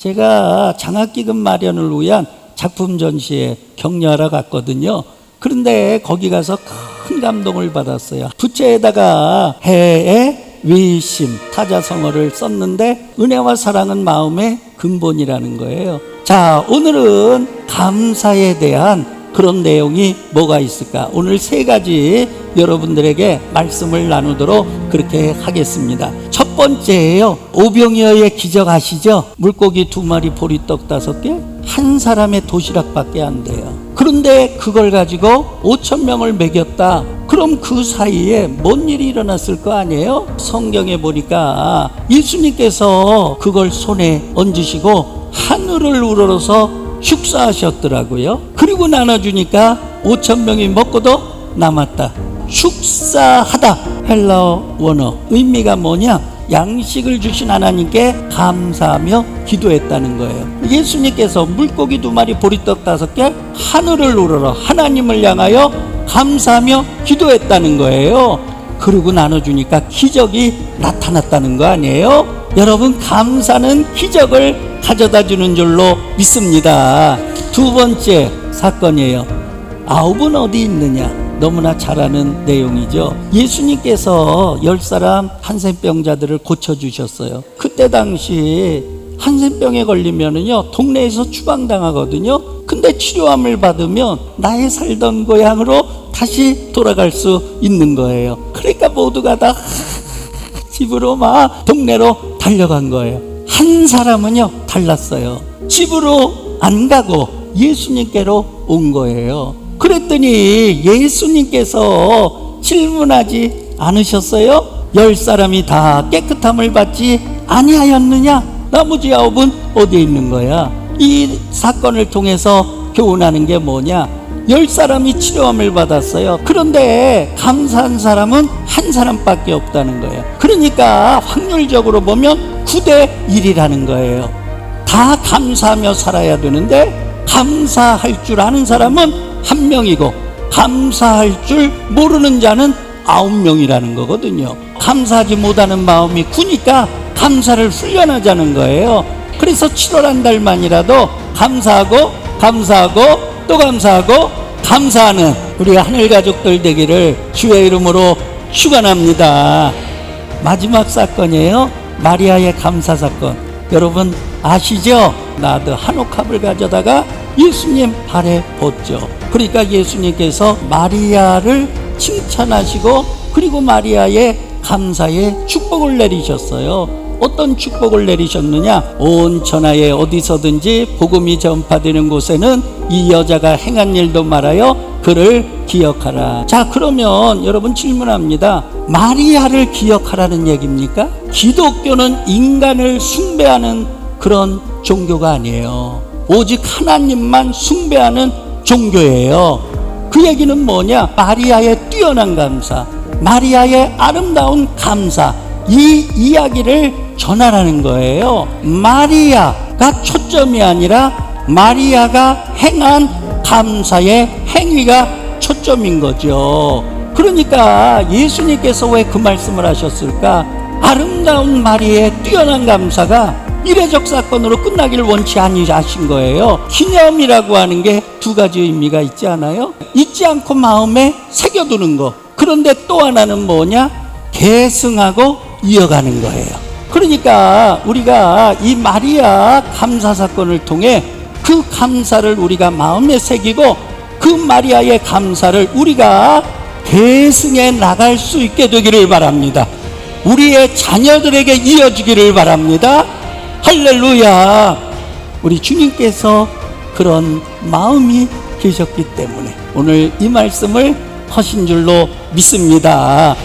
제가 장학기금 마련을 위한 작품 전시에 격려하러 갔거든요. 그런데 거기 가서 큰 감동을 받았어요. 부채에다가 해의 위심 타자성어를 썼는데 은혜와 사랑은 마음의 근본이라는 거예요. 자, 오늘은 감사에 대한 그런 내용이 뭐가 있을까? 오늘 세 가지 여러분들에게 말씀을 나누도록 그렇게 하겠습니다. 첫 번째예요. 오병이어의 기적 아시죠? 물고기 두 마리 보리떡 다섯 개? 한 사람의 도시락밖에 안 돼요. 그런데 그걸 가지고 5천 명을 먹였다. 그럼 그 사이에 뭔 일이 일어났을 거 아니에요? 성경에 보니까 예수님께서 그걸 손에 얹으시고 하늘을 우러러서 축사하셨더라고요. 그리고 나눠주니까 5천 명이 먹고도 남았다. 축사하다 헬라어 원어 의미가 뭐냐? 양식을 주신 하나님께 감사하며 기도했다는 거예요. 예수님께서 물고기 두 마리 보리떡 다섯 개 하늘을 우러러 하나님을 향하여 감사하며 기도했다는 거예요. 그리고 나눠주니까 기적이 나타났다는 거 아니에요? 여러분 감사는 기적을 가져다 주는 줄로 믿습니다. 두 번째 사건이에요. 아홉은 어디 있느냐? 너무나 잘 아는 내용이죠. 예수님께서 열 사람 한센병자들을 고쳐주셨어요. 그때 당시 한센병에 걸리면은요, 동네에서 추방당하거든요. 근데 치료함을 받으면 나의 살던 고향으로 다시 돌아갈 수 있는 거예요. 그러니까 모두가 다 집으로 막 동네로 달려간 거예요. 한 사람은요, 달랐어요. 집으로 안 가고 예수님께로 온 거예요. 그랬더니 예수님께서 질문하지 않으셨어요? 열 사람이 다 깨끗함을 받지 아니하였느냐? 나머지 아홉은 어디에 있는 거야? 이 사건을 통해서 교훈하는 게 뭐냐? 열 사람이 치료함을 받았어요. 그런데 감사한 사람은 한 사람밖에 없다는 거예요. 그러니까 확률적으로 보면 9대 1이라는 거예요. 다 감사하며 살아야 되는데 감사할 줄 아는 사람은 한 명이고 감사할 줄 모르는 자는 아홉 명이라는 거거든요. 감사하지 못하는 마음이 구니까 감사를 훈련하자는 거예요. 그래서 7월 한 달만이라도 감사하고 감사하고 또 감사하고 감사하는 우리 하늘 가족들 되기를 주의 이름으로 축원합니다. 마지막 사건이에요. 마리아의 감사 사건. 여러분 아시죠? 나도 한옥합을 가져다가 예수님 발에 벗죠. 그러니까 예수님께서 마리아를 칭찬하시고 그리고 마리아의 감사의 축복을 내리셨어요. 어떤 축복을 내리셨느냐? 온 천하에 어디서든지 복음이 전파되는 곳에는 이 여자가 행한 일도 말하여 그를 기억하라. 자, 그러면 여러분 질문합니다. 마리아를 기억하라는 얘기입니까? 기독교는 인간을 숭배하는 그런 종교가 아니에요. 오직 하나님만 숭배하는 종교예요. 그 얘기는 뭐냐? 마리아의 뛰어난 감사, 마리아의 아름다운 감사, 이 이야기를 전하라는 거예요. 마리아가 초점이 아니라 마리아가 행한 감사의 행위가 초점인 거죠. 그러니까 예수님께서 왜 그 말씀을 하셨을까? 아름다운 마리아의 뛰어난 감사가 이례적 사건으로 끝나기를 원치 아니하신 거예요. 기념이라고 하는 게 두 가지 의미가 있지 않아요? 잊지 않고 마음에 새겨두는 거. 그런데 또 하나는 뭐냐? 계승하고 이어가는 거예요. 그러니까 우리가 이 마리아 감사 사건을 통해 그 감사를 우리가 마음에 새기고 그 마리아의 감사를 우리가 계승해 나갈 수 있게 되기를 바랍니다. 우리의 자녀들에게 이어지기를 바랍니다. 할렐루야. 우리 주님께서 그런 마음이 계셨기 때문에 오늘 이 말씀을 하신 줄로 믿습니다.